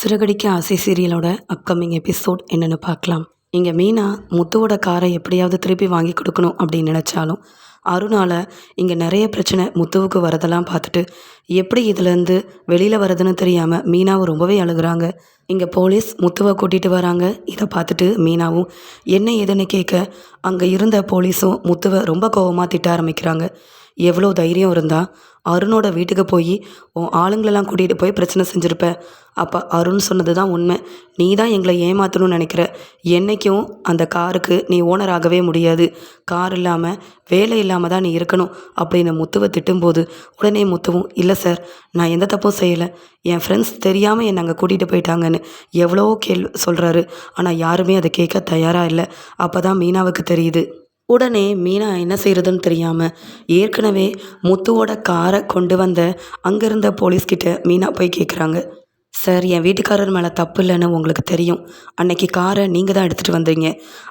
சிறகடிக்க ஆசை சீரியலோட upcoming episode என்னென்னு பார்க்கலாம். இங்கே மீனா முத்துவோட காரை எப்படியாவது திருப்பி வாங்கி கொடுக்கணும் அப்படின்னு நினச்சாலும் அருணால் இங்கே நிறைய பிரச்சனை முத்துவுக்கு வரதெல்லாம் பார்த்துட்டு எப்படி இதுலேருந்து வெளியில் வரதுன்னு தெரியாமல் மீனாவும் ரொம்பவே அழுகுறாங்க. இங்கே போலீஸ் முத்துவை கூட்டிகிட்டு வராங்க. இதை பார்த்துட்டு மீனாவும் என்ன ஏதுன்னு கேட்க அங்கே இருந்த போலீஸும் முத்துவை ரொம்ப கோவமாக திட்ட ஆரம்பிக்கிறாங்க. எவ்வளோ தைரியம் இருந்தால் அருணோட வீட்டுக்கு போய் உன் ஆளுங்களெல்லாம் கூட்டிகிட்டு போய் பிரச்சனை செஞ்சுருப்ப. அப்போ அருண் சொன்னது தான் உண்மை. நீ தான் எங்களை ஏமாற்றணும்னு நினைக்கிற. என்றைக்கும் அந்த காருக்கு நீ ஓனர் ஆகவே முடியாது. கார் இல்லாமல் வேலை இல்லாமல் தான் நீ இருக்கணும் அப்படின்னு முத்துவை திட்டும்போது உடனே முத்துவும் இல்லை சார் நான் எந்த தப்பும் செய்யலை. என் ஃப்ரெண்ட்ஸ் தெரியாமல் என்னை அங்கே கூட்டிகிட்டு போயிட்டாங்கன்னு எவ்வளோ கேள் சொல்கிறாரு ஆனால் யாருமே அதை கேட்க தயாராக இல்லை. அப்போ தான் மீனாவுக்கு தெரியுது. உடனே மீனா என்ன செய்கிறதுன்னு தெரியாமல் ஏற்கனவே முத்துவோட காரை கொண்டு வந்த அங்கேருந்த போலீஸ்கிட்ட மீனா போய் கேட்குறாங்க சார் என் வீட்டுக்காரர் மேலே தப்பு இல்லைன்னு உங்களுக்கு தெரியும். அன்னைக்கு காரை நீங்கள் தான் எடுத்துகிட்டு வந்தீங்க.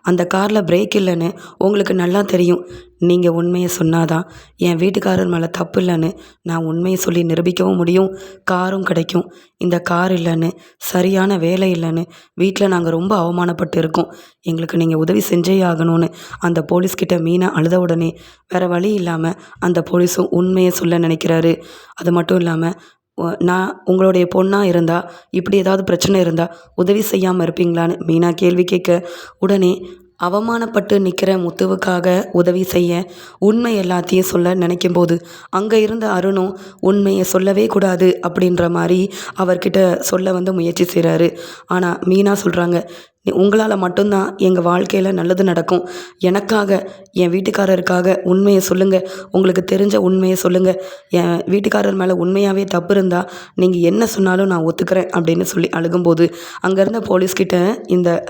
அந்த காரில் பிரேக் இல்லைன்னு உங்களுக்கு நல்லா தெரியும். நீங்கள் உண்மையை சொன்னாதான் என் வீட்டுக்காரர் மேலே தப்பு இல்லைன்னு நான் உண்மையை சொல்லி நிரூபிக்கவும் முடியும். காரும் கிடைக்கும். இந்த கார் இல்லைன்னு சரியான வேலை இல்லைன்னு வீட்டில் நாங்கள் ரொம்ப அவமானப்பட்டு இருக்கோம். எங்களுக்கு நீங்கள் உதவி செஞ்சே ஆகணும்னு அந்த போலீஸ்கிட்ட மீனை அழுத உடனே வேறு வழி இல்லாமல் அந்த போலீஸும் உண்மையை சொல்ல நினைக்கிறாரு. அது மட்டும் இல்லாமல் நான் உங்களுடைய பொண்ணாக இருந்தால் இப்படி ஏதாவது பிரச்சனை இருந்தால் உதவி செய்யாமல் இருப்பீங்களான்னு மீனா கேள்வி கேட்க உடனே அவமானப்பட்டு நிற்கிற முத்துவுக்காக உதவி செய்ய உண்மை எல்லாத்தையும் சொல்ல நினைக்கும் போது அங்கே இருந்த அருணும் உண்மையை சொல்லவே கூடாது அப்படின்ற மாதிரி அவர்கிட்ட சொல்ல வந்து முயற்சி செய்கிறாரு ஆனால் மீனா சொல்கிறாங்க உங்களால் மட்டும்தான் எங்கள் வாழ்க்கையில் நல்லது நடக்கும். எனக்காக என் வீட்டுக்காரருக்காக உண்மையை சொல்லுங்கள் உங்களுக்கு தெரிஞ்ச உண்மையை சொல்லுங்கள் என் வீட்டுக்காரர் மேலே உண்மையாகவே தப்பு இருந்தால் நீங்கள் என்ன சொன்னாலும் நான் ஒத்துக்கிறேன் அப்படின்னு சொல்லி அழுகும்போது அங்கே இருந்த போலீஸ்கிட்ட இந்த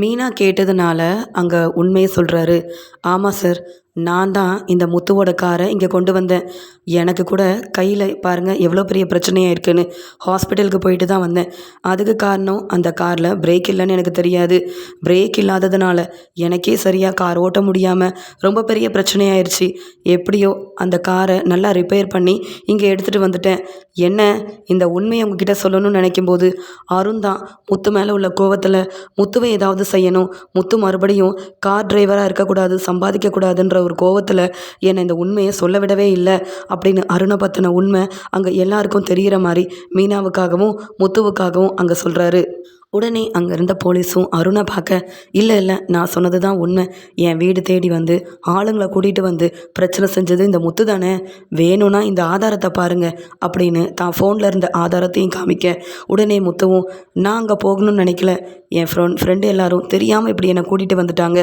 மீனா கேட்டதுனால அங்கே உண்மையை சொல்கிறாரு ஆமாம் சார் நான் தான் இந்த முத்துவோட காரை இங்கே கொண்டு வந்தேன். எனக்கு கூட கையில் பாருங்கள் எவ்வளோ பெரிய பிரச்சனையாக இருக்குன்னு. ஹாஸ்பிட்டலுக்கு போயிட்டு தான் வந்தேன். அதுக்கு காரணம் அந்த காரில் பிரேக் இல்லைன்னு எனக்கு தெரியாது. பிரேக் இல்லாததுனால எனக்கே சரியாக கார் ஓட்ட முடியாமல் ரொம்ப பெரிய பிரச்சனையாயிருச்சு. எப்படியோ அந்த காரை நல்லா ரிப்பேர் பண்ணி இங்கே எடுத்துகிட்டு வந்துட்டேன். என்ன இந்த உண்மையை உங்ககிட்ட சொல்லணும்னு நினைக்கும்போது அருண் தான் முத்து மேலே உள்ள கோவத்தில் முத்துவை ஏதாவது செய்யணும். முத்து மறுபடியும் கார் டிரைவராக இருக்கக்கூடாது சம்பாதிக்கக்கூடாதுன்ற ஒரு கோவத்தில் என்னை இந்த உண்மையை சொல்ல விடவே இல்லை அப்படின்னு அருணை பற்றின உண்மை அங்கே எல்லாருக்கும் தெரிகிற மாதிரி மீனாவுக்காகவும் முத்துவுக்காகவும் அங்கே சொல்கிறாரு உடனே அங்கே இருந்த போலீஸும் அருணை பார்க்க இல்லை இல்லை நான் சொன்னது தான் உண்மை. என் வீடு தேடி வந்து ஆளுங்களை கூட்டிகிட்டு வந்து பிரச்சனை செஞ்சது இந்த முத்து தானே? வேணும்னா இந்த ஆதாரத்தை பாருங்கள் அப்படின்னு தான் ஃபோனில் இருந்த ஆதாரத்தையும் காமிக்க. உடனே முத்துவும் நான் அங்கே போகணும்னு நினைக்கல. என் ஃப்ரெண்ட் ஃப்ரெண்டு எல்லாரும் தெரியாமல் இப்படி என்னை கூட்டிகிட்டு வந்துட்டாங்க.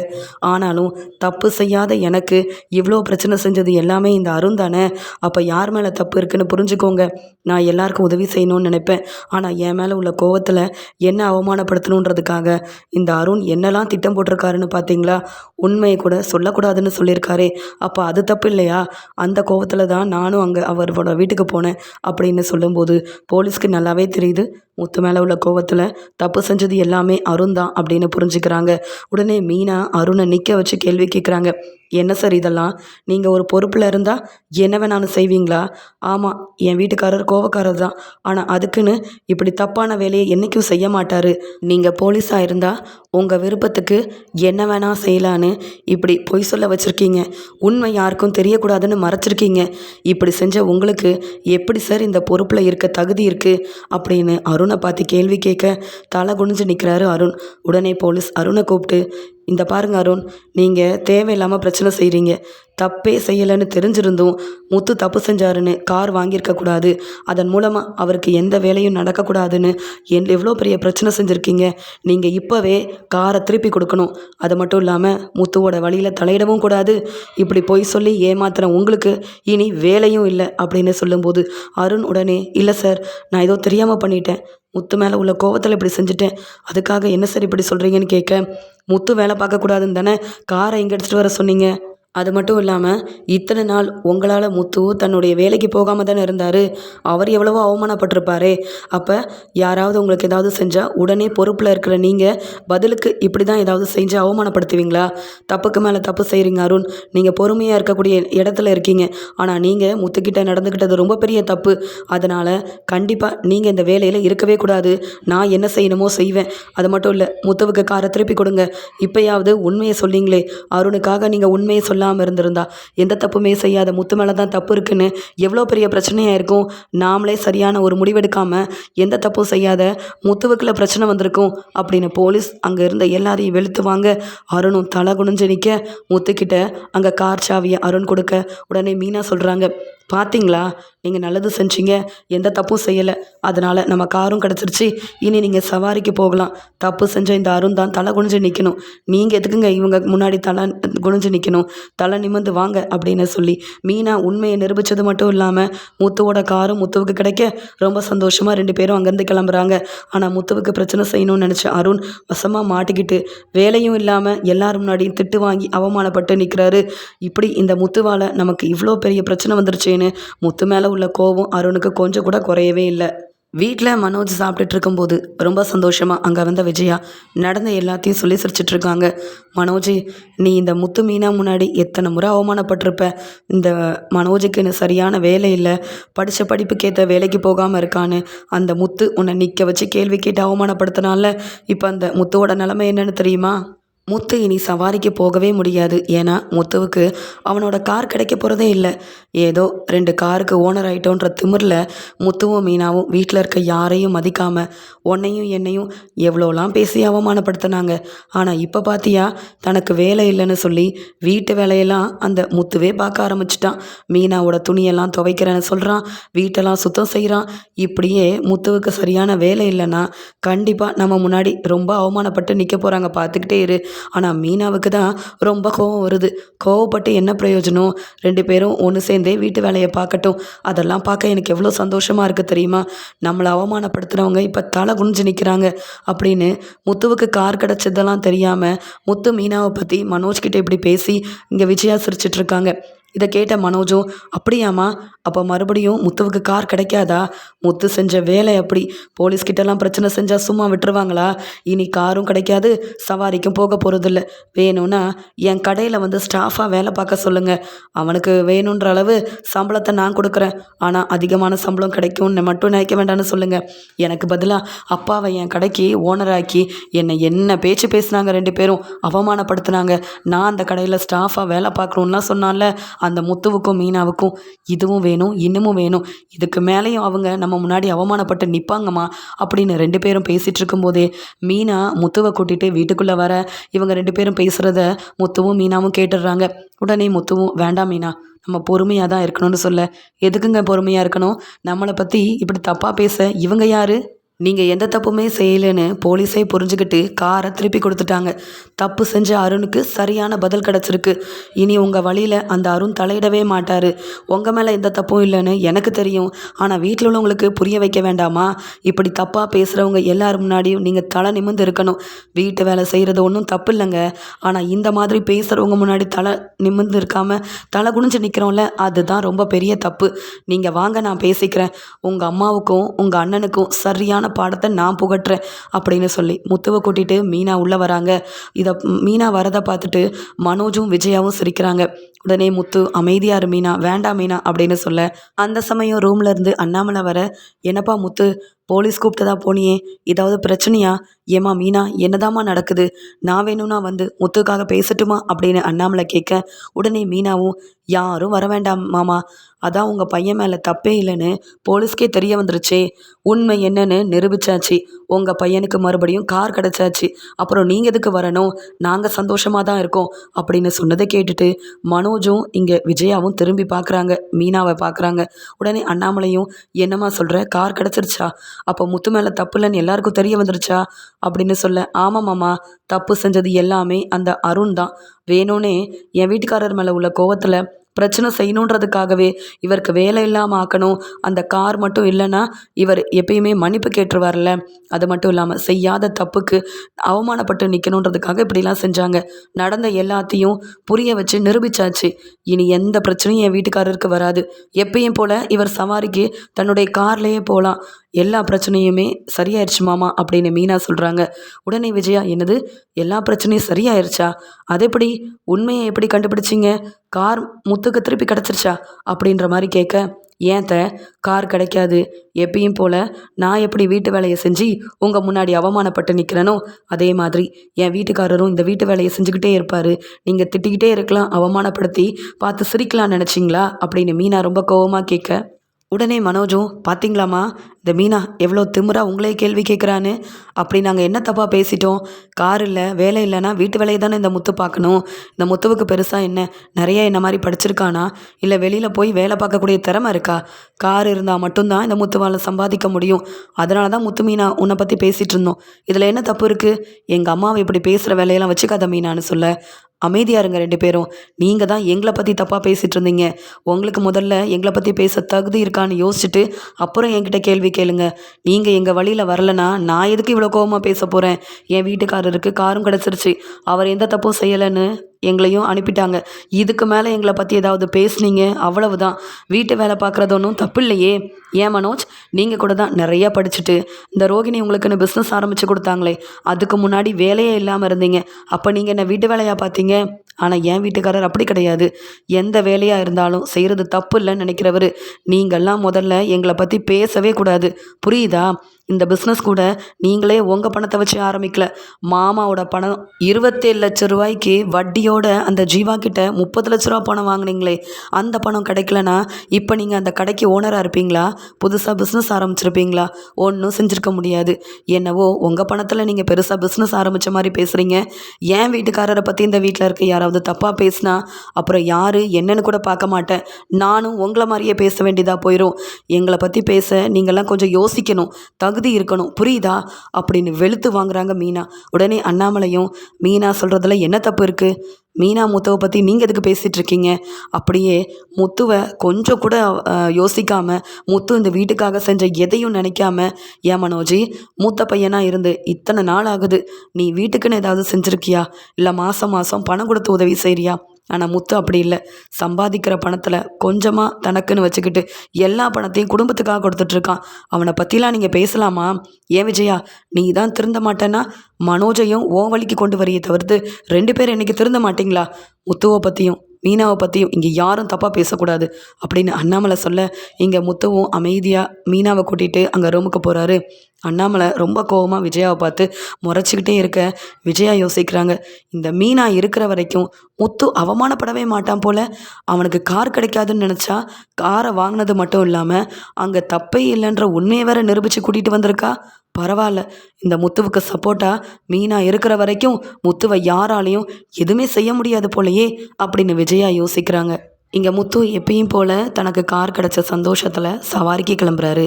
ஆனாலும் தப்பு செய்யாத எனக்கு இவ்வளோ பிரச்சனை செஞ்சது எல்லாமே இந்த அருண் தானே. அப்போ யார் மேலே தப்பு இருக்குன்னு புரிஞ்சுக்கோங்க. நான் எல்லாருக்கும் உதவி செய்யணும்னு நினைப்பேன். ஆனால் என் மேலே உள்ள கோவத்தில் என்ன அவமானப்படுத்தணுன்றதுக்காக இந்த அருண் என்னெல்லாம் திட்டம் போட்டிருக்காருன்னு பார்த்தீங்களா? உண்மையை கூட சொல்லக்கூடாதுன்னு சொல்லியிருக்காரே. அப்போ அது தப்பு இல்லையா? அந்த கோவத்தில் தான் நானும் அங்கே அவரோட வீட்டுக்கு போனேன் அப்படின்னு சொல்லும்போது போலீஸ்க்கு நல்லாவே தெரியுது. முத்து மேலே உள்ள கோவத்தில் தப்பு செஞ்சது எல்லாமே அருண் தான் அப்படின்னு புரிஞ்சுக்கிறாங்க. உடனே மீனா அருணை நிற்க வச்சு கேள்வி கேட்குறாங்க என்ன சார் இதெல்லாம்? நீங்கள் ஒரு பொறுப்பில் இருந்தால் என்ன வேணாலும் செய்வீங்களா? ஆமாம் என் வீட்டுக்காரர் கோவக்காரர் தான். ஆனால் அதுக்குன்னு இப்படி தப்பான வேலையை என்றைக்கும் செய்ய மாட்டார். நீங்கள் போலீஸாக இருந்தால் உங்கள் விருப்பத்துக்கு என்ன வேணால் செய்யலான்னு இப்படி பொய் சொல்ல வச்சுருக்கீங்க. உண்மை யாருக்கும் தெரியக்கூடாதுன்னு மறைச்சிருக்கீங்க. இப்படி செஞ்ச உங்களுக்கு எப்படி சார் இந்த பொறுப்பில் இருக்க தகுதி இருக்குது அப்படின்னு அருண் பார்த்து கேள்வி கேட்க தலை குனிஞ்சு நிற்கிறாரு அருண். உடனே போலீஸ் அருணை கூப்பிட்டு இந்த பாருங்க அருண் நீங்கள் தேவையில்லாமல் பிரச்சனை செய்கிறீங்க தப்பே செய்யலைன்னு தெரிஞ்சிருந்தும் முத்து தப்பு செஞ்சாருன்னு கார் வாங்கியிருக்க கூடாது. அதன் மூலமாக அவருக்கு எந்த வேலையும் நடக்கக்கூடாதுன்னு என் எவ்வளோ பெரிய பிரச்சனை செஞ்சுருக்கீங்க. நீங்கள் இப்போவே காரை திருப்பி கொடுக்கணும். அது மட்டும் இல்லாமல் முத்துவோட வழியில் தலையிடவும் கூடாது. இப்படி பொய் சொல்லி ஏமாத்துற உங்களுக்கு இனி வேலையும் இல்லை அப்படின்னு சொல்லும்போது அருண் உடனே இல்லை சார் நான் ஏதோ தெரியாமல் பண்ணிட்டேன். முத்து மேலே உள்ள கோவத்தில் இப்படி செஞ்சுட்டேன். அதுக்காக என்ன சார் இப்படி சொல்கிறீங்கன்னு கேட்க முத்து வேலை பார்க்கக்கூடாதுன்னு தானே காரை இங்கே எடுத்துகிட்டு வர சொன்னீங்க? அது மட்டும் இல்லாமல் இத்தனை நாள் உங்களால் முத்து தன்னுடைய வேலைக்கு போகாமல் தானே இருந்தார்? அவர் எவ்வளவோ அவமானப்பட்டிருப்பாரே. அப்போ யாராவது உங்களுக்கு ஏதாவது செஞ்சால் உடனே பொறுப்பில் இருக்கிற நீங்கள் பதிலுக்கு இப்படி தான் ஏதாவது செஞ்சு அவமானப்படுத்துவீங்களா? தப்புக்கு மேலே தப்பு செய்கிறீங்க அருண். நீங்கள் பொறுமையாக இருக்கக்கூடிய இடத்துல இருக்கீங்க. ஆனால் நீங்கள் முத்துக்கிட்ட நடந்துக்கிட்டது ரொம்ப பெரிய தப்பு. அதனால் கண்டிப்பாக நீங்கள் இந்த வேலையில் இருக்கவே கூடாது. நான் என்ன செய்யணுமோ செய்வேன். அது மட்டும் இல்லை முத்துவுக்கு காரை திருப்பி கொடுங்க. இப்போயாவது உண்மையை சொல்லிங்களே அருணுக்காக நீங்கள் உண்மையை சொல்லாமல் இருந்திருந்தா. எந்த தப்புமே செய்யாத முத்து மேலே தான் தப்பு இருக்குன்னு எவ்வளோ பெரிய பிரச்சனையாக இருக்கும். நாமளே சரியான ஒரு முடிவெடுக்காமல் எந்த தப்பும் செய்யாத முத்துவுக்குள்ள பிரச்சனை வந்திருக்கும் அப்படின்னு போலீஸ் அங்கே இருந்த எல்லாரையும் வெளுத்துவாங்க அருணும் தலை குனிஞ்சு நிற்க முத்துக்கிட்ட அங்கே கார் சாவியை அருண் கொடுக்க உடனே மீனா சொல்கிறாங்க பார்த்தீங்களா நீங்கள் நல்லது செஞ்சீங்க. எந்த தப்பும் செய்யலை. அதனால் நம்ம காரும் கிடச்சிருச்சு. இனி நீங்கள் சவாரிக்கு போகலாம். தப்பு செஞ்ச இந்த அருண் தான் தலை குனிஞ்சு நிற்கணும் நீங்கள் எதுக்குங்க இவங்க முன்னாடி தலை குனிஞ்சு நிற்கணும் தலை நிமிர்ந்து வாங்க அப்படின்னு சொல்லி. மீனா உண்மையை நிரூபித்தது மட்டும் இல்லாமல் முத்துவோட காரும் முத்துவுக்கு கிடைக்க ரொம்ப சந்தோஷமாக ரெண்டு பேரும் அங்கேருந்து கிளம்புறாங்க. ஆனால் முத்துவுக்கு பிரச்சனை செய்யணும்னு நினச்ச அருண் வசமாக மாட்டிக்கிட்டு வேலையும் இல்லாமல் எல்லாரும் முன்னாடியும் திட்டு வாங்கி அவமானப்பட்டு நிற்கிறாரு இப்படி இந்த முத்துவால் நமக்கு இவ்வளோ பெரிய பிரச்சனை வந்துருச்சு அப்படின்னு. முத்து மேலே உள்ள கோபம் அருணுக்கு கொஞ்சம் கூட குறையவே இல்லை. வீட்டில் மனோஜ் சாப்பிட்டுட்டு இருக்கும்போது ரொம்ப சந்தோஷமாக அங்கே வந்த விஜயா நடந்த எல்லாத்தையும் சொல்லி சிரிச்சிட்ருக்காங்க மனோஜ் நீ இந்த முத்து மீனா முன்னாடி எத்தனை முறை அவமானப்பட்டிருப்ப? இந்த மனோஜுக்குன்னு சரியான வேலை இல்லை. படித்த படிப்புக்கேற்ற வேலைக்கு போகாமல் இருக்கான்னு. அந்த முத்து உன்னை நிற்க வச்சு கேள்வி கேட்டு அவமானப்படுத்தினால இப்போ அந்த முத்துவோட நிலமை என்னன்னு தெரியுமா? முத்து இனி சவாரிக்கு போகவே முடியாது. ஏன்னா முத்துவுக்கு அவனோட கார் கிடைக்க போகிறதே இல்லை. ஏதோ ரெண்டு காருக்கு ஓனர் ஆகிட்டோன்ற திமிரில் முத்துவும் மீனாவும் வீட்டில் இருக்க யாரையும் மதிக்காமல் உன்னையும் என்னையும் எவ்வளோலாம் பேசி அவமானப்படுத்தினாங்க. ஆனால் இப்போ பார்த்தியா தனக்கு வேலை இல்லைன்னு சொல்லி வீட்டு வேலையெல்லாம் அந்த முத்துவே பார்க்க ஆரம்பிச்சிட்டான். மீனாவோட துணியெல்லாம் துவைக்கிறேன்னு சொல்கிறான் வீட்டெல்லாம் சுத்தம் செய்கிறான் இப்படியே முத்துவுக்கு சரியான வேலை இல்லைன்னா கண்டிப்பாக நம்ம முன்னாடி ரொம்ப அவமானப்பட்டு நிற்க போகிறாங்க பார்த்துக்கிட்டே இரு. ஆனால் மீனாவுக்கு தான் ரொம்ப கோவம் வருது. கோவப்பட்டு என்ன பிரயோஜனம் ரெண்டு பேரும் ஒன்று சேர்ந்தே வீட்டு வேலையை பார்க்கட்டும். அதெல்லாம் பார்க்க எனக்கு எவ்வளோ சந்தோஷமாக இருக்குது தெரியுமா? நம்மளை அவமானப்படுத்துகிறவங்க இப்போ தலை குனிஞ்சு நிற்கிறாங்க அப்படின்னு முத்துவுக்கு கார் கிடச்சதெல்லாம் தெரியாமல் முத்து மீனாவை பற்றி மனோஜ்கிட்ட இப்படி பேசி இங்கே விஜயா சிரிச்சிட்ருக்காங்க இதை கேட்ட மனோஜும் அப்படியாம்மா அப்போ மறுபடியும் முத்துவுக்கு கார் கிடைக்காதா? முத்து செஞ்ச வேலை அப்படி போலீஸ்கிட்டலாம் பிரச்சனை செஞ்சால் சும்மா விட்டுருவாங்களா? இனி காரும் கிடைக்காது சவாரிக்கும் போக போகிறதில்ல வேணும்னா என் கடையில் வந்து ஸ்டாஃபாக வேலை பார்க்க சொல்லுங்கள் அவனுக்கு வேணுன்ற அளவு சம்பளத்தை நான் கொடுக்குறேன். ஆனால் அதிகமான சம்பளம் கிடைக்கும்னு மட்டும் நினைக்க வேண்டாம்னு சொல்லுங்கள் எனக்கு பதிலாக அப்பாவை என் கடைக்கு ஓனராக்கி என்னை என்ன பேச்சு பேசுனாங்க ரெண்டு பேரும் அவமானப்படுத்துனாங்க. நான் அந்த கடையில் ஸ்டாஃபாக வேலை பார்க்கணுன்லாம் சொன்னான்ல அந்த முத்துவுக்கும் மீனாவுக்கும் இதுவும் வேணும் இன்னமும் வேணும். இதுக்கு மேலேயும் அவங்க நம்ம முன்னாடி அவமானப்பட்டு நிற்பாங்கம்மா அப்படின்னு ரெண்டு பேரும் பேசிகிட்டு இருக்கும்போதே மீனா முத்துவை கூட்டிகிட்டு வீட்டுக்குள்ளே வர இவங்க ரெண்டு பேரும் பேசுகிறத முத்துவும் மீனாவும் கேட்டுடுறாங்க. உடனே முத்துவும் வேண்டாம் மீனா நம்ம பொறுமையாக தான் இருக்கணும்னு சொல்ல. எதுக்குங்க பொறுமையாக இருக்கணும்? நம்மளை பற்றி இப்படி தப்பாக பேச இவங்க யார்? நீங்கள் எந்த தப்புமே செய்யலைன்னு போலீஸே புரிஞ்சுக்கிட்டு காரை திருப்பி கொடுத்துட்டாங்க. தப்பு செஞ்ச அருணுக்கு சரியான பதில் கிடச்சிருக்கு. இனி உங்கள் வழியில் அந்த அருண் தலையிடவே மாட்டார். உங்கள் மேலே எந்த தப்பும் இல்லைன்னு எனக்கு தெரியும். ஆனால் வீட்டில் உள்ளவங்களுக்கு புரிய வைக்க வேண்டாமா? இப்படி தப்பாக பேசுகிறவங்க எல்லார் முன்னாடியும் நீங்கள் தலை நிமிர்ந்து இருக்கணும். வீட்டு வேலை செய்கிறது ஒன்றும் தப்பு இல்லைங்க. ஆனால் இந்த மாதிரி பேசுகிறவங்க முன்னாடி தலை நிமிர்ந்து இருக்காமல் தலை குனிஞ்சு நிற்கிறோம்ல அதுதான் ரொம்ப பெரிய தப்பு. நீங்கள் வாங்க நான் பேசிக்கிறேன். உங்கள் அம்மாவுக்கும் உங்கள் அண்ணனுக்கும் சரியான பாடத்தை நான் புகட்டுறேன் அப்படின்னு சொல்லி முத்துவை கூட்டிகிட்டு மீனா உள்ளே வராங்க. இதை மீனா வரதை பார்த்துட்டு மனோஜும் விஜயாவும் சிரிக்கிறாங்க. உடனே முத்து அமைதியாக இரு மீனா வேண்டாம் மீனா அப்படின்னு சொல்ல அந்த சமயம் ரூம்ல இருந்து அண்ணாமலை வர என்னப்பா முத்து போலீஸ் கூப்பிட்டதா போனியே ஏதாவது பிரச்சனையா? ஏமா மீனா என்னதாம்மா நடக்குது? நான் வேணும்னா வந்து முத்துக்காக பேசட்டுமா? அப்படின்னு அண்ணாமலை கேட்க உடனே மீனாவும் யாரும் வர வேண்டாம் மாமா அதான் உங்கள் பையன் மேலே தப்பே இல்லைன்னு போலீஸ்க்கே தெரிய வந்துருச்சே உண்மை என்னன்னு நிரூபிச்சாச்சு. உங்கள் பையனுக்கு மறுபடியும் கார் கிடச்சாச்சு. அப்புறம் நீங்கள் எதுக்கு வரணும்? நாங்கள் சந்தோஷமாக தான் இருக்கோம் அப்படின்னு சொன்னதை கேட்டுட்டு மனோஜும் இங்கே விஜயாவும் திரும்பி பார்க்குறாங்க மீனாவை பார்க்குறாங்க உடனே அண்ணாமலையும் என்னம்மா சொல்கிற கார் கிடச்சிருச்சா? அப்போ முத்து மேலே தப்பு இல்லைன்னு எல்லாருக்கும் தெரிய வந்துருச்சா? அப்படின்னு சொல்ல ஆமாம்மாம்மா தப்பு செஞ்சது எல்லாமே அந்த அருண் தான். வேணும்னே என் வீட்டுக்காரர் மேலே உள்ள கோவத்தில் பிரச்சனை செய்யணுன்றதுக்காகவே இவருக்கு வேலை இல்லாமல் ஆக்கணும். அந்த கார் மட்டும் இல்லைன்னா இவர் எப்பயுமே மன்னிப்பு கேட்டுருவார்ல. அது மட்டும் இல்லாமல் செய்யாத தப்புக்கு அவமானப்பட்டு நிற்கணுன்றதுக்காக இப்படிலாம் செஞ்சாங்க. நடந்த எல்லாத்தையும் புரிய வச்சு நிரூபிச்சாச்சு. இனி எந்த பிரச்சனையும் என் வீட்டுக்காரருக்கு வராது. எப்பயும் போல் இவர் சவாரிக்கு தன்னுடைய கார்லேயே போகலாம் எல்லா பிரச்சனையுமே சரியாயிருச்சு மாமா அப்படின்னு மீனா சொல்கிறாங்க உடனே விஜயா என்னது? எல்லா பிரச்சனையும் சரியாயிருச்சா? அது எப்படி? உண்மையை எப்படி கண்டுபிடிச்சிங்க? கார் முத்துக்கு திருப்பி கிடச்சிருச்சா? அப்படின்ற மாதிரி கேட்க ஏன் த கார் கிடைக்காது. எப்பயும் போல் நான் எப்படி வீட்டு வேலையை செஞ்சு உங்கள் முன்னாடி அவமானப்பட்டு நிற்கிறேனோ அதே மாதிரி என் வீட்டுக்காரரும் இந்த வீட்டு வேலையை செஞ்சுக்கிட்டே இருப்பார். நீங்கள் திட்டிக்கிட்டே இருக்கலாம் அவமானப்படுத்தி பார்த்து சிரிக்கலாம் நினச்சிங்களா? அப்படின்னு மீனா ரொம்ப கோவமாக கேட்க உடனே மனோஜும் பார்த்தீங்களாம்மா இந்த மீனா எவ்வளோ திமுறா உங்களே கேள்வி கேட்குறான்னு அப்படி நாங்கள் என்ன தப்பாக பேசிட்டோம்? கார் இல்லை வேலை இல்லைன்னா வீட்டு வேலையை தானே இந்த முத்து பார்க்கணும் இந்த முத்துவுக்கு பெருசாக என்ன? நிறைய என்ன மாதிரி படிச்சிருக்கானா? இல்லை வெளியில் போய் வேலை பார்க்கக்கூடிய திறமை இருக்கா? கார் இருந்தால் மட்டும்தான் இந்த முத்துவால் சம்பாதிக்க முடியும். அதனால தான் முத்து மீனா உன்னை பற்றி பேசிகிட்டு இருந்தோம். இதில் என்ன தப்பு இருக்குது எங்கள் அம்மாவை இப்படி பேசுகிற வேலையெல்லாம் வச்சுக்காத மீனான்னு சொல்ல. அமைதியாக இருங்க ரெண்டு பேரும். நீங்கள் தான் எங்களை பற்றி தப்பாக பேசிகிட்டு இருந்தீங்க. உங்களுக்கு முதல்ல எங்களை பற்றி பேச தகுதி இருக்கான்னு யோசிச்சுட்டு அப்புறம் என்கிட்ட கேள்வி கேளுங்க. நீங்கள் எங்கள் வழியில் வரலனா நான் எதுக்கு இவ்வளோ கோபமாக பேச போகிறேன் என் வீட்டுக்காரருக்கு காரும் கிடச்சிருச்சு. அவர் எந்த தப்பும் செய்யலைன்னு எங்களையும் அனுப்பிட்டாங்க. இதுக்கு மேலே எங்களை பற்றி ஏதாவது பேசுனீங்க? அவ்வளவுதான். வீட்டு வேலை பார்க்குறது ஒன்றும் தப்பு இல்லையே. ஏன் மனோஜ்? நீங்கள் கூட தான் நிறையா படிச்சுட்டு இந்த ரோகிணி உங்களுக்குன்னு பிஸ்னஸ் ஆரம்பித்து கொடுத்தாங்களே. அதுக்கு முன்னாடி வேலையே இல்லாமல் இருந்தீங்க. அப்போ நீங்கள் என்ன வீட்டு வேலையாக பார்த்தீங்க? ஆனால் என் வீட்டுக்காரர் அப்படி கிடையாது. எந்த வேலையாக இருந்தாலும் செய்கிறது தப்பு இல்லைன்னு நினைக்கிறவர். நீங்கள்லாம் முதல்ல எங்களை பற்றி பேசவே கூடாது. புரியுதா? இந்த பிஸ்னஸ் கூட நீங்களே உங்கள் பணத்தை வச்சு ஆரம்பிக்கல. மாமாவோட பணம் இருபத்தேழு லட்ச ரூபாய்க்கு வட்டியோட அந்த ஜீவா கிட்ட முப்பது லட்ச ரூபா பணம் வாங்கினீங்களே. அந்த பணம் கிடைக்கலனா இப்போ நீங்கள் அந்த கடைக்கு ஓனராக இருப்பீங்களா? புதுசாக பிஸ்னஸ் ஆரம்பிச்சிருப்பீங்களா? ஒன்றும் செஞ்சுருக்க முடியாது. என்னவோ உங்கள் பணத்தில் நீங்கள் பெருசாக பிஸ்னஸ் ஆரம்பித்த மாதிரி பேசுகிறீங்க ஏன் வீட்டுக்காரரை பற்றி இந்த வீட்டில் இருக்க யாராவது தப்பாக பேசினா அப்புறம் யார் என்னன்னு கூட பார்க்க மாட்டேன். நானும் உங்களை மாதிரியே பேச வேண்டியதாக போயிடும் எங்களை பற்றி பேச நீங்கள்லாம் கொஞ்சம் யோசிக்கணும். தகுதி இருக்கணும். புரியுதா? அப்படின்னு வெளுத்து வாங்குறாங்க மீனா. உடனே அண்ணாமலையும் மீனா சொல்கிறதுல என்ன தப்பு இருக்குது மீனா முத்துவை பற்றி நீங்கள் எதுக்கு பேசிகிட்டு இருக்கீங்க? அப்படியே முத்துவை கொஞ்சம் கூட யோசிக்காமல் முத்து இந்த வீட்டுக்காக செஞ்ச எதையும் நினைக்காம ஏன் மனோஜி மூத்த பையனாக இருந்து இத்தனை நாள் ஆகுது. நீ வீட்டுக்குன்னு ஏதாவது செஞ்சுருக்கியா? இல்லை மாதம் மாதம் பணம் கொடுத்து உதவி செய்கிறியா ஆனால் முத்து அப்படி இல்லை. சம்பாதிக்கிற பணத்தில் கொஞ்சமாக தனக்குன்னு வச்சுக்கிட்டு எல்லா பணத்தையும் குடும்பத்துக்காக கொடுத்துட்ருக்கான் அவனை பற்றிலாம் நீங்கள் பேசலாமா? ஏன் விஜயா நீ தான் திருந்த மாட்டேன்னா மனோஜையும் ஓ வழிக்கு கொண்டு வரையை தவிர்த்து ரெண்டு பேரும் இன்றைக்கி திருந்த மாட்டிங்களா? முத்துவை பற்றியும் மீனாவை பற்றியும் இங்கே யாரும் தப்பாக பேசக்கூடாது. அப்படின்னு அண்ணாமலை சொல்ல இங்கே முத்துவும் அமைதியாக மீனாவை கூட்டிகிட்டு அங்கே ரூமுக்கு போகிறாரு அண்ணாமலை ரொம்ப கோபமாக விஜயாவை பார்த்து முறைச்சிக்கிட்டே இருக்க விஜயா யோசிக்கிறாங்க. இந்த மீனா இருக்கிற வரைக்கும் முத்து அவமானப்படவே மாட்டான் போல். அவனுக்கு கார் கிடைக்காதுன்னு நினச்சா காரை வாங்கினது மட்டும் இல்லாமல் அங்கே தப்பே இல்லைன்ற உண்மையை வேற நிரூபித்து கூட்டிகிட்டு வந்திருக்கா? பரவாயில்ல. இந்த முத்துவுக்கு சப்போர்ட்டாக மீனா இருக்கிற வரைக்கும் முத்துவை யாராலையும் எதுவுமே செய்ய முடியாது போலையே அப்படின்னு விஜயா யோசிக்கிறாங்க. இங்கே முத்து எப்பயும் போல் தனக்கு கார் கிடச்ச சந்தோஷத்தில் சவாரிக்கு கிளம்புறாரு.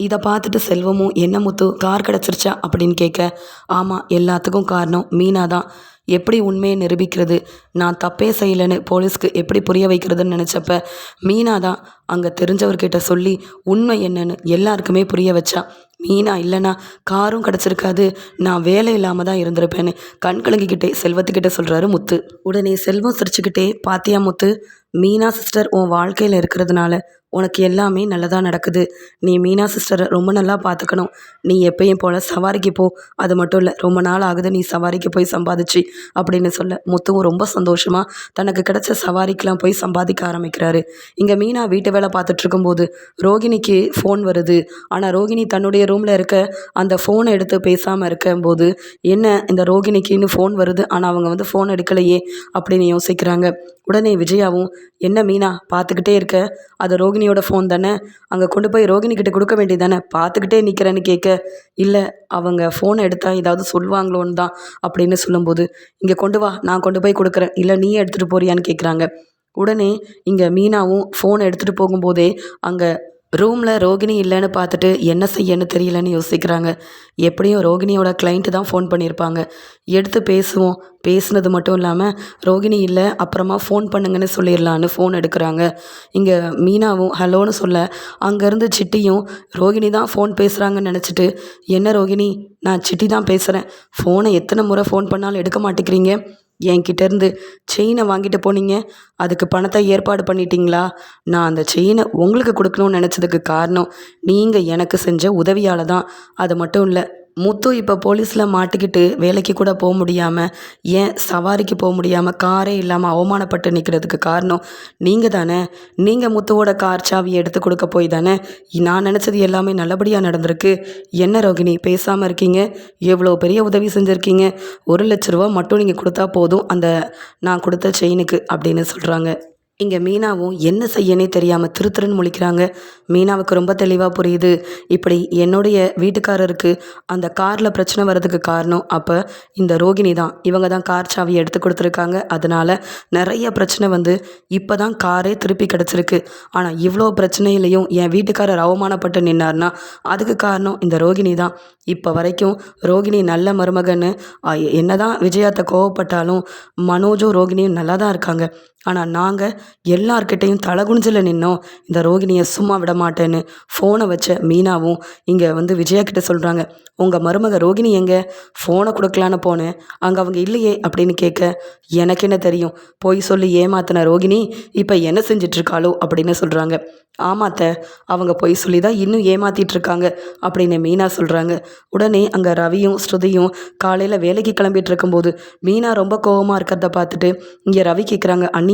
இதை பார்த்துட்டு செல்வமும் என்ன முத்து கார் கிடச்சிருச்சா? அப்படின்னு கேட்க ஆமாம் எல்லாத்துக்கும் காரணம் மீனா தான் எப்படி உண்மையை நிரூபிக்கிறது? நான் தப்பே செய்யலைன்னு போலீஸ்க்கு எப்படி புரிய வைக்கிறதுன்னு நினச்சப்ப மீனா தான் அங்கே தெரிஞ்சவர்கிட்ட சொல்லி உண்மை என்னன்னு எல்லாருக்குமே புரிய வச்சா மீனா இல்லைனா காரும் கிடச்சிருக்காது நான் வேலை இல்லாமல் தான் இருந்திருப்பேன்னு கண் கலங்கிக்கிட்டே செல்வத்துக்கிட்ட சொல்கிறாரு முத்து. உடனே செல்வம் சிரிச்சுக்கிட்டே பாத்தியா முத்து மீனா சிஸ்டர் உன் வாழ்க்கையில் இருக்கிறதுனால உனக்கு எல்லாமே நல்லதாக நடக்குது. நீ மீனா சிஸ்டரை ரொம்ப நல்லா பார்த்துக்கணும் நீ எப்பயும் போல் சவாரிக்கு போ. அது மட்டும் இல்லை ரொம்ப நாள் ஆகுது நீ சவாரிக்கு போய் சம்பாதிச்சு அப்படின்னு சொல்ல. முத்துவும் ரொம்ப சந்தோஷமாக தனக்கு கிடைச்ச சவாரிக்கெலாம் போய் சம்பாதிக்க ஆரம்பிக்கிறாரு. இங்கே மீனா வீட்டு வேலை பார்த்துட்டு இருக்கும்போது ரோகிணிக்கு ஃபோன் வருது. ஆனால் ரோகிணி தன்னுடைய ரூமில் இருக்க அந்த ஃபோனை எடுத்து பேசாமல் இருக்கும்போது என்ன இந்த ரோகிணிக்குன்னு ஃபோன் வருது. ஆனால் அவங்க வந்து ஃபோன் எடுக்கலையே அப்படின்னு யோசிக்கிறாங்க. உடனே விஜயாவும் என்ன மீனா பார்த்துக்கிட்டே இருக்க? அது ரோகிணியோட ஃபோன் தானே? அங்கே கொண்டு போய் ரோகிணி கிட்ட கொடுக்க வேண்டியதானே? பார்த்துக்கிட்டே நிற்கிறேன்னு கேட்க இல்லை அவங்க ஃபோனை எடுத்தால் ஏதாவது சொல்லுவாங்களோன்னு தான் அப்படின்னு சொல்லும்போது இங்கே கொண்டு வா நான் கொண்டு போய் கொடுக்குறேன். இல்லை நீயே எடுத்துகிட்டு போறியான்னு கேட்குறாங்க. உடனே இங்கே மீனாவும் ஃபோனை எடுத்துகிட்டு போகும்போதே அங்கே ரூமில் ரோகிணி இல்லைன்னு பார்த்துட்டு என்ன செய்யன்னு தெரியலன்னு யோசிக்கிறாங்க. எப்படியும் ரோகிணியோட கிளைண்ட்டு தான் ஃபோன் பண்ணியிருப்பாங்க. எடுத்து பேசுவோம். பேசுனது மட்டும் இல்லாமல் ரோகிணி இல்லை அப்புறமா ஃபோன் பண்ணுங்கன்னு சொல்லிடலான்னு ஃபோன் எடுக்கிறாங்க. இங்கே மீனாவும் ஹலோன்னு சொல்ல அங்கேருந்து சிட்டியும் ரோகிணி தான் ஃபோன் பேசுகிறாங்கன்னு நினச்சிட்டு என்ன ரோகிணி நான் சிட்டி தான் பேசுகிறேன் ஃபோனை எத்தனை முறை ஃபோன் பண்ணாலும் எடுக்க மாட்டேங்கிறீங்க? என்கிட்டேருந்து செயினை வாங்கிட்டு போனீங்க? அதுக்கு பணத்தை ஏற்பாடு பண்ணிட்டீங்களா? நான் அந்த செயினை உங்களுக்கு கொடுக்கணும்னு நினச்சதுக்கு காரணம் நீங்கள் எனக்கு செஞ்ச உதவியால் தான். அது மட்டும் இல்லை முத்து இப்போ போலீஸில் மாட்டிக்கிட்டு வேலைக்கு கூட போக முடியாமல் ஏன் சவாரிக்கு போக முடியாமல் காரே இல்லாமல் அவமானப்பட்டு நிற்கிறதுக்கு காரணம் நீங்கள் தானே? நீங்கள் முத்துவோட கார் சாவியை எடுத்து கொடுக்க போய் தானே? நான் நினச்சது எல்லாமே நல்லபடியாக நடந்திருக்கு. என்ன ரோகிணி பேசாமல் இருக்கீங்க? எவ்வளோ பெரிய உதவி செஞ்சுருக்கீங்க? ஒரு லட்ச ரூபா மட்டும் நீங்கள் கொடுத்தா போதும் அந்த நான் கொடுத்த செயினுக்கு அப்படின்னு சொல்கிறாங்க இங்கே மீனாவும் என்ன செய்யனே தெரியாமல் திருத்திருன்னு முழிக்கிறாங்க. மீனாவுக்கு ரொம்ப தெளிவாக புரியுது. இப்படி என்னுடைய வீட்டுக்காரருக்கு அந்த காரில் பிரச்சனை வர்றதுக்கு காரணம் அப்போ இந்த ரோகிணி தான். இவங்க தான் கார் சாவியை எடுத்து கொடுத்துருக்காங்க. அதனால் நிறைய பிரச்சனை வந்து இப்போ தான் காரே திருப்பி கிடச்சிருக்கு. ஆனால் இவ்வளோ பிரச்சனையிலையும் என் வீட்டுக்காரர் அவமானப்பட்டு நின்னார்னா அதுக்கு காரணம் இந்த ரோகிணி தான். இப்போ வரைக்கும் ரோகிணி நல்ல மருமகன்னு என்ன தான் விஜயாத்தை கோவப்பட்டாலும் மனோஜும் ரோகிணியும் நல்லா தான் இருக்காங்க. ஆனால் நாங்கள் எல்லார்கிட்டேயும் தலகுனிஞ்சில் நின்னோம். இந்த ரோகிணியை சும்மா விட மாட்டேன்னு ஃபோனை வச்ச மீனாவும் இங்கே வந்து விஜயா கிட்ட சொல்கிறாங்க உங்கள் மருமக ரோகிணி எங்கே? ஃபோனை கொடுக்கலான்னு போனேன். அங்கே அவங்க இல்லையே அப்படின்னு கேட்க எனக்கு என்ன தெரியும்? போய் சொல்லி ஏமாத்தின ரோகிணி இப்போ என்ன செஞ்சிட்ருக்காளோ அப்படின்னு சொல்கிறாங்க ஆமாத்த அவங்க பொய் சொல்லி தான் இன்னும் ஏமாத்திட்டு இருக்காங்க அப்படின்னு மீனா சொல்கிறாங்க உடனே அங்கே ரவியும் ஸ்ருதியும் காலையில் வேலைக்கு கிளம்பிட்டு இருக்கும்போது மீனா ரொம்ப கோவமாக இருக்கிறத பார்த்துட்டு இங்கே ரவி கேட்குறாங்க அண்ணி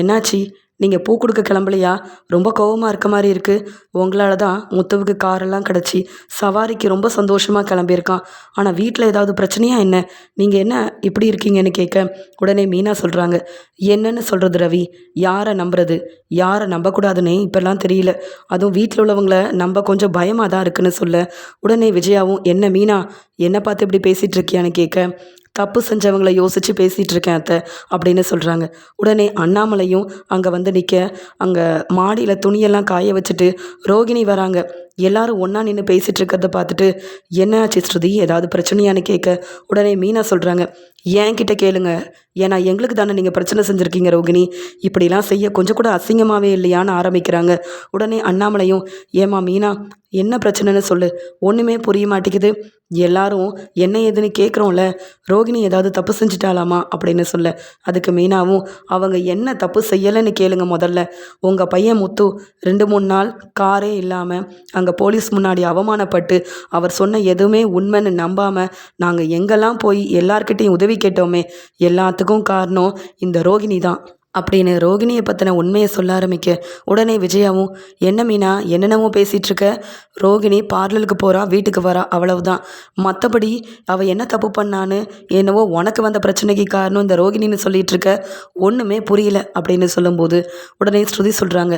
என்னாச்சு? நீங்கள் பூ கொடுக்க கிளம்பலையா? ரொம்ப கோவமாக இருக்க மாதிரி இருக்குது உங்களால் தான் முத்துவுக்கு காரெல்லாம் கிடச்சி சவாரிக்கு ரொம்ப சந்தோஷமாக கிளம்பியிருக்கான். ஆனால் வீட்டில் ஏதாவது பிரச்சனையா என்ன? நீங்கள் என்ன இப்படி இருக்கீங்கன்னு கேட்க உடனே மீனா சொல்கிறாங்க என்னன்னு சொல்கிறது ரவி? யாரை நம்புறது? யாரை நம்பக்கூடாதுன்னே இப்போல்லாம் தெரியல. அதுவும் வீட்டில் உள்ளவங்கள நம்ப கொஞ்சம் பயமாக தான் இருக்குன்னு சொல்ல. உடனே விஜயாவும் என்ன மீனா? என்னை பார்த்து இப்படி பேசிகிட்டு இருக்கியான்னு கேட்க தப்பு செஞ்சவங்களை யோசித்து பேசிகிட்டு இருக்கேன் அத்தை அப்படின்னு சொல்கிறாங்க உடனே அண்ணாமலையும் அங்கே வந்து நிற்க அங்கே மாடியில் துணியெல்லாம் காய வச்சுட்டு ரோகிணி வராங்க. எல்லாரும் ஒன்றா நின்று பேசிகிட்டு இருக்கிறத பார்த்துட்டு என்ன ஆச்சு ஸ்ருதி? ஏதாவது பிரச்சனையான்னு கேட்க. உடனே மீனா சொல்கிறாங்க ஏன் கிட்ட கேளுங்க. ஏன்னா எங்களுக்கு தானே நீங்கள் பிரச்சனை செஞ்சுருக்கீங்க ரோகிணி. இப்படிலாம் செய்ய கொஞ்சம் கூட அசிங்கமாகவே இல்லையான்னு ஆரம்பிக்கிறாங்க. உடனே அண்ணாமலையும் ஏமா மீனா என்ன பிரச்சனைன்னு சொல்லு. ஒன்றுமே புரிய மாட்டேங்குது. எல்லாரும் என்ன ஏதுன்னு கேட்குறோம்ல ரோகிணி ஏதாவது தப்பு செஞ்சுட்டாலாமா? அப்படின்னு சொல்ல. அதுக்கு மீனாவும் அவங்க என்ன தப்பு செய்யலைன்னு கேளுங்க முதல்ல. உங்கள் பையன் முத்து ரெண்டு மூணு நாள் காரே இல்லாமல் நாங்கள் போலீஸ் முன்னாடி அவமானப்பட்டு அவர் சொன்ன எதுவுமே உண்மைன்னு நம்பாமல் நாங்கள் எங்கெல்லாம் போய் எல்லார்கிட்டையும் உதவி கேட்டோமே எல்லாத்துக்கும் காரணம் இந்த ரோகிணி தான். அப்படின்னு ரோகிணியை பற்றின உண்மையை சொல்ல ஆரம்பிக்க உடனே விஜயாவும் என்ன மீனா என்னென்னமோ பேசிகிட்ருக்க ரோகிணி பார்லருக்கு போகிறா வீட்டுக்கு வரா அவ்வளவுதான். மற்றபடி அவள் என்ன தப்பு பண்ணான்னு என்னவோ உனக்கு வந்த பிரச்சனைக்கு காரணம் இந்த ரோகிணின்னு சொல்லிகிட்டு இருக்க ஒன்றுமே புரியல அப்படின்னு சொல்லும்போது உடனே ஸ்ருதி சொல்கிறாங்க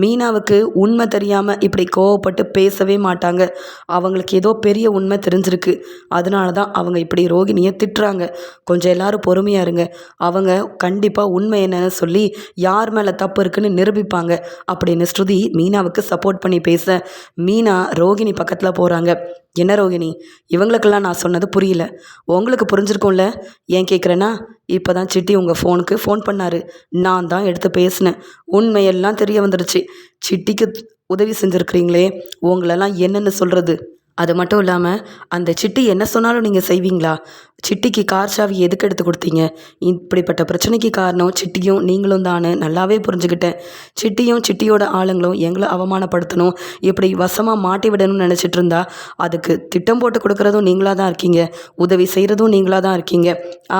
மீனாவுக்கு உண்மை தெரியாமல் இப்படி கோவப்பட்டு பேசவே மாட்டாங்க. அவங்களுக்கு ஏதோ பெரிய உண்மை தெரிஞ்சிருக்கு. அதனால தான் அவங்க இப்படி ரோகிணியை திட்டுறாங்க. கொஞ்சம் எல்லாரும் பொறுமையாக இருங்க. அவங்க கண்டிப்பாக உண்மை என்னன்னு சொல்லி யார் மேலே தப்பு இருக்குன்னு நிரூபிப்பாங்க அப்படின்னு ஸ்ருதி மீனாவுக்கு சப்போர்ட் பண்ணி பேச மீனா ரோகிணி பக்கத்தில் போகிறாங்க என்ன ரோகிணி? இவங்களுக்கெல்லாம் நான் சொன்னது புரியல. உங்களுக்கு புரிஞ்சிருக்கும்ல? ஏன் கேட்குறேன்னா இப்போ தான் சிட்டி உங்கள் ஃபோனுக்கு ஃபோன் பண்ணார். நான் தான் எடுத்து பேசினேன். உண்மையெல்லாம் தெரிய வந்துடுச்சு சிட்டிக்கு உதவி செஞ்சுருக்கிறீங்களே உங்களெல்லாம் என்னென்னு சொல்கிறது அது மட்டும் இல்லாமல் அந்த சிட்டி என்ன சொன்னாலும் நீங்கள் செய்வீங்களா? சிட்டிக்கு கார் சாவி எதுக்கு எடுத்து கொடுத்தீங்க? இப்படிப்பட்ட பிரச்சனைக்கு காரணம் சிட்டியும் நீங்களும் தானு நல்லாவே புரிஞ்சுக்கிட்டேன் சிட்டியும் சிட்டியோட ஆளுங்களும் எங்களை அவமானப்படுத்தணும் இப்படி வசமாக மாட்டி விடணும்னு நினச்சிட்டு இருந்தா அதுக்கு திட்டம் போட்டு கொடுக்குறதும் நீங்களாக தான் இருக்கீங்க. உதவி செய்கிறதும் நீங்களாக தான் இருக்கீங்க.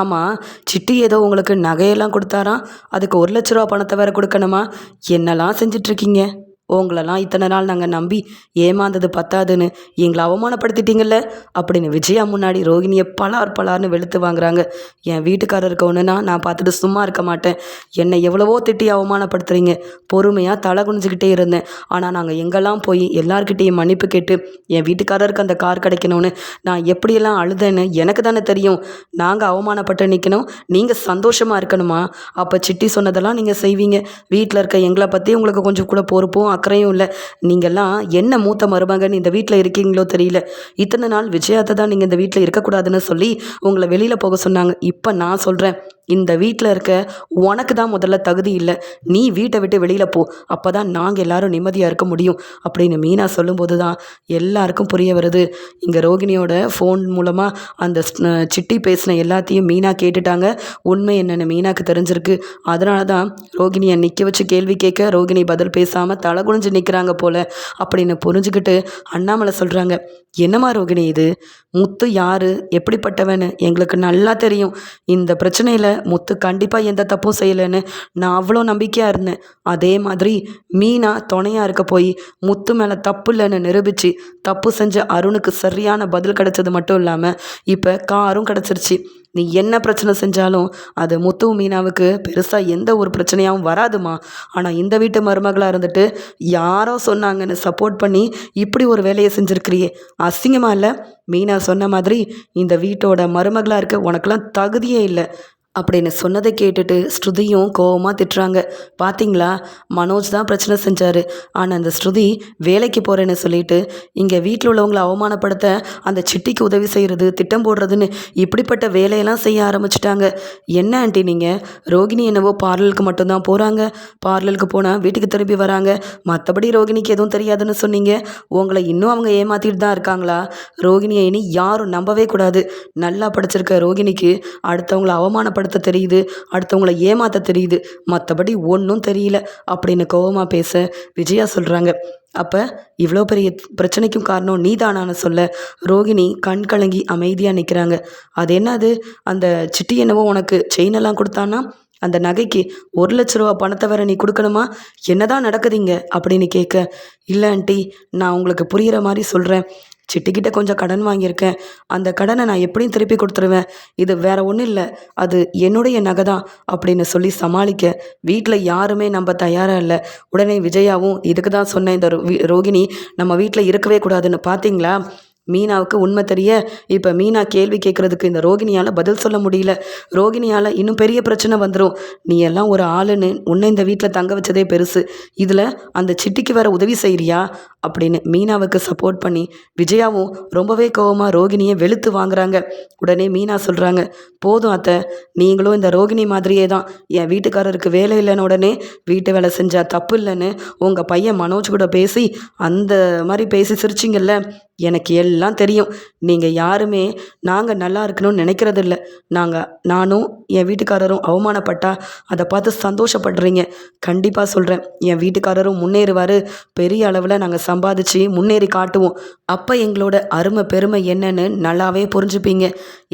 ஆமாம் சிட்டி ஏதோ உங்களுக்கு நகையெல்லாம் கொடுத்தாராம் அதுக்கு ஒரு லட்ச ரூபா பணத்தை வேறு கொடுக்கணுமா? என்னெல்லாம் செஞ்சிட்ருக்கீங்க உங்களெல்லாம் இத்தனை நாள் நாங்கள் நம்பி ஏமாந்தது பத்தாதுன்னு எங்களை அவமானப்படுத்திட்டீங்கல்ல? அப்படின்னு விஜயா முன்னாடி ரோகிணியை பலார் பலார்னு வெளுத்து வாங்குறாங்க. என் வீட்டுக்காரர் ஒன்றுனா நான் பார்த்துட்டு சும்மா இருக்க மாட்டேன். என்னை எவ்வளவோ திட்டி அவமானப்படுத்துறீங்க. பொறுமையாக தலை குனிஞ்சிக்கிட்டே இருந்தேன். ஆனால் நாங்கள் எங்கெல்லாம் போய் எல்லார்கிட்டேயும் மன்னிப்பு கேட்டு என் வீட்டுக்காரருக்கு அந்த கார் கிடைக்கணும்னு நான் எப்படியெல்லாம் அழுதேன்னு எனக்கு தானே தெரியும். நாங்கள் அவமானப்பட்டு நிற்கணும் நீங்கள் சந்தோஷமாக இருக்கணுமா? அப்போ சிட்டி சொன்னதெல்லாம் நீங்கள் செய்வீங்க. வீட்டில் இருக்க எங்களை பற்றி உங்களுக்கு கொஞ்சம் கூட பொறுப்பும் அக்கறையும் இல்லை. நீங்கள்லாம் என்ன மூத்த மருமகன் இந்த வீட்டில் இருக்கீங்களோ தெரியல. இத்தனை நாள் விஜயாத்தை தான் நீங்கள் இந்த வீட்டில் இருக்கக்கூடாதுன்னு சொல்லி உங்களை வெளியில் போக சொன்னாங்க. இப்போ நான் சொல்கிறேன் இந்த வீட்டில் இருக்க உனக்கு தான் முதல்ல தகுதி இல்லை. நீ வீட்டை விட்டு வெளியில் போ. அப்போ தான் நாங்கள் எல்லாரும் நிம்மதியாக இருக்க முடியும். அப்படின்னு மீனா சொல்லும்போது தான் எல்லாருக்கும் புரிய வருது. இங்கே ரோகிணியோட ஃபோன் மூலமாக அந்த ஸ்- சிட்டி பேசின எல்லாத்தையும் மீனா கேட்டுட்டாங்க. உண்மை என்னென்னு மீனாக்கு தெரிஞ்சிருக்கு. அதனால தான் ரோகிணியை நிற்க வச்சு கேள்வி கேட்க ரோகிணி பதில் பேசாமல் தலை குனிஞ்சு நிற்கிறாங்க போல். அப்படின்னு புரிஞ்சுக்கிட்டு அண்ணாமலை சொல்கிறாங்க என்னம்மா ரோகிணி இது? முத்து யாரு? எப்படிப்பட்டவன்னு எங்களுக்கு நல்லா தெரியும். இந்த பிரச்சனையில் முத்து கண்டிப்பாக எந்த தப்பும் செய்யலைன்னு நான் அவ்வளோ நம்பிக்கையாக இருந்தேன். அதே மாதிரி மீனா துணையாக இருக்க போய் முத்து மேலே தப்பு இல்லைன்னு நிரூபித்து தப்பு செஞ்ச அருணுக்கு சரியான பதில் கிடைச்சது மட்டும் இல்லாமல் இப்போ காரும் கிடச்சிருச்சு. நீ என்ன பிரச்சனை செஞ்சாலும் அது முத்து மீனாவுக்கு பெருசாக எந்த ஒரு பிரச்சனையாகவும் வராதுமா. ஆனால் இந்த வீட்டு மருமகளாக இருந்துட்டு யாரோ சொன்னாங்கன்னு சப்போர்ட் பண்ணி இப்படி ஒரு வேலையை செஞ்சுருக்கிறியே. அசிங்கமாக இல்லை? மீனா சொன்ன மாதிரி இந்த வீட்டோட மருமகளாக இருக்க உனக்கெல்லாம் தகுதியே இல்லை. அப்படின்னு சொன்னதை கேட்டுட்டு ஸ்ருதியும் கோவமாக திட்டுறாங்க. பார்த்தீங்களா மனோஜ் தான் பிரச்சனை செஞ்சார். ஆனால் அந்த ஸ்ருதி வேலைக்கு போகிறேன்னு சொல்லிட்டு இங்கே வீட்டில் உள்ளவங்களை அவமானப்படுத்த அந்த சிட்டிக்கு உதவி செய்கிறது திட்டம் போடுறதுன்னு இப்படிப்பட்ட வேலையெல்லாம் செய்ய ஆரம்பிச்சிட்டாங்க. என்ன ஆண்டி நீங்கள் ரோகிணி என்னவோ பார்லருக்கு மட்டும்தான் போகிறாங்க பார்லருக்கு போனால் வீட்டுக்கு திரும்பி வராங்க. மற்றபடி ரோகிணிக்கு எதுவும் தெரியாதுன்னு சொன்னீங்க. உங்களை இன்னும் அவங்க ஏமாற்றிட்டு தான் இருக்காங்களா? ரோகிணியை இனி யாரும் நம்பவே கூடாது. நல்லா படிச்சிருக்க ரோகிணிக்கு அடுத்தவங்கள அவமானப்படுத்த தெரியுது அடுத்தவங்கள ஏமாத்த தெரியுது. மற்றபடி ஒன்றும் தெரியல. அப்படின்னு கோபமாக பேச விஜயா சொல்கிறாங்க அப்போ இவ்வளோ பெரிய பிரச்சனைக்கும் காரணம் நீதானான்னு சொல்ல ரோகிணி கண் கலங்கி அமைதியாக நிற்கிறாங்க அது என்னது? அந்த சிட்டி என்னவோ உனக்கு செயின் எல்லாம் கொடுத்தானா அந்த நகைக்கு ஒரு லட்ச ரூபா பணத்தை வேற நீ கொடுக்கணுமா? என்னதான் நடக்குதுங்க அப்படின்னு கேட்க இல்லை ஆண்டி நான் உங்களுக்கு புரிகிற மாதிரி சொல்கிறேன் சிட்டிக்கிட்ட கொஞ்சம் கடன் வாங்கியிருக்கேன். அந்த கடனை நான் எப்படியும் திருப்பி கொடுத்துருவேன். இது வேற ஒன்றும் இல்லை. அது என்னுடைய நகை தான் அப்படின்னு சொல்லி சமாளிக்க வீட்டில் யாருமே நம்ம தயாராக இல்லை. உடனே விஜயாவும் இதுக்கு தான் சொன்னேன். இந்த ரோ- ரோகிணி நம்ம வீட்டில் இருக்கவே கூடாதுன்னு பார்த்தீங்களா மீனாவுக்கு உண்மை தெரிய இப்போ மீனா கேள்வி கேட்குறதுக்கு இந்த ரோகிணியால் பதில் சொல்ல முடியல. ரோகிணியால் இன்னும் பெரிய பிரச்சனை வந்துடும் நீ எல்லாம் ஒரு ஆளுன்னு உன்னை இந்த வீட்டில் தங்க வச்சதே பெருசு. இதில் அந்த சிட்டிக்கு வேற உதவி செய்கிறியா அப்படின்னு மீனாவுக்கு சப்போர்ட் பண்ணி விஜயாவும் ரொம்பவே கோவமாக ரோகிணியை வெளுத்து வாங்குறாங்க. உடனே மீனா சொல்கிறாங்க போதும் அத்தை நீங்களும் இந்த ரோகிணி மாதிரியே தான். என் வீட்டுக்காரருக்கு வேலை இல்லைன்னு உடனே வீட்டு வேலை செஞ்சால் தப்பு இல்லைன்னு உங்கள் பையன் மனோஜ் கூட பேசி அந்த மாதிரி பேசி சிரிச்சிங்கல்ல? எனக்கு எல்லாம் தெரியும். நீங்கள் யாருமே நாங்கள் நல்லா இருக்கணும்னு நினைக்கிறதில்ல. நாங்கள் நானும் என் வீட்டுக்காரரும் அவமானப்பட்டா அதை பார்த்து சந்தோஷப்படுறீங்க. கண்டிப்பாக சொல்கிறேன் என் வீட்டுக்காரரும் முன்னேறுவார். பெரிய அளவில் நாங்கள் சம்பாதிச்சு முன்னேறி காட்டுவோம். அப்போ எங்களோட அருமை பெருமை என்னன்னு நல்லாவே புரிஞ்சுப்பீங்க.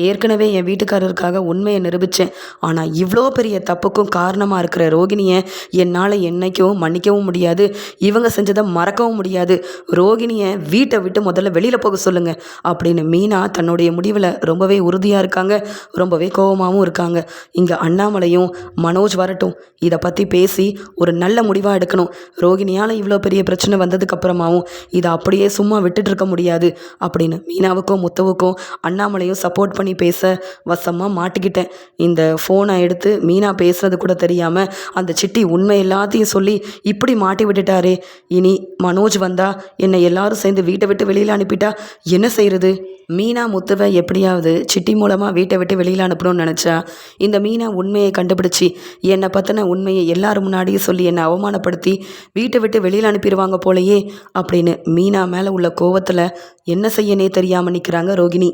ஏற்கனவே என் வீட்டுக்காரருக்காக உண்மையை நிரூபித்தேன் ஆனால் இவ்வளோ பெரிய தப்புக்கும் காரணமாக இருக்கிற ரோகிணியை என்னால் என்னைக்கும் மன்னிக்கவும் முடியாது. இவங்க செஞ்சதை மறக்கவும் முடியாது. ரோகிணியை வீட்டை விட்டு முதல்ல வெளியில் போக சொல்லுங்க. அப்படின்னு மீனா தன்னுடைய முடிவில் ரொம்பவே உறுதியாக இருக்காங்க. ரொம்பவே கோபமாகவும் இருக்காங்க. இங்கே அண்ணாமலையும் மனோஜ் வரட்டும். இதை பற்றி பேசி ஒரு நல்ல முடிவாக எடுக்கணும். ரோகிணியால் இவ்வளோ பெரிய பிரச்சனை வந்ததுக்கப்புறமா வந்ததுக்கப்புறமாவும் இதை அப்படியே சும்மா விட்டுட்டு இருக்க முடியாது அப்படின்னு மீனாவுக்கும் முத்துவுக்கும் அண்ணாமலையும் சப்போர்ட் பண்ணி பேச வசமாக மாட்டிக்கிட்டேன். இந்த ஃபோனை எடுத்து மீனா பேசுறது கூட தெரியாமல் அந்த சிட்டி உண்மை எல்லாத்தையும் சொல்லி இப்படி மாட்டி விட்டுட்டாரே. இனி மனோஜ் வந்தா என்னை எல்லாரும் சேர்ந்து வீட்டை விட்டு வெளியில் அனுப்பிட்டா என்ன செய்யறது மீனா முத்துவை எப்படியாவது சிட்டி மூலமாக வீட்டை விட்டு வெளியில் அனுப்பணும்னு நினச்சா இந்த மீனா உண்மையை கண்டுபிடிச்சி என்னை பற்றின உண்மையை எல்லாரும் முன்னாடியும் சொல்லி என்னை அவமானப்படுத்தி வீட்டை விட்டு வெளியில் அனுப்பிடுவாங்க போலயே அப்படின்னு மீனா மேலே உள்ள கோவத்தில் என்ன செய்யனே தெரியாமல் நிற்கிறாங்க ரோகிணி.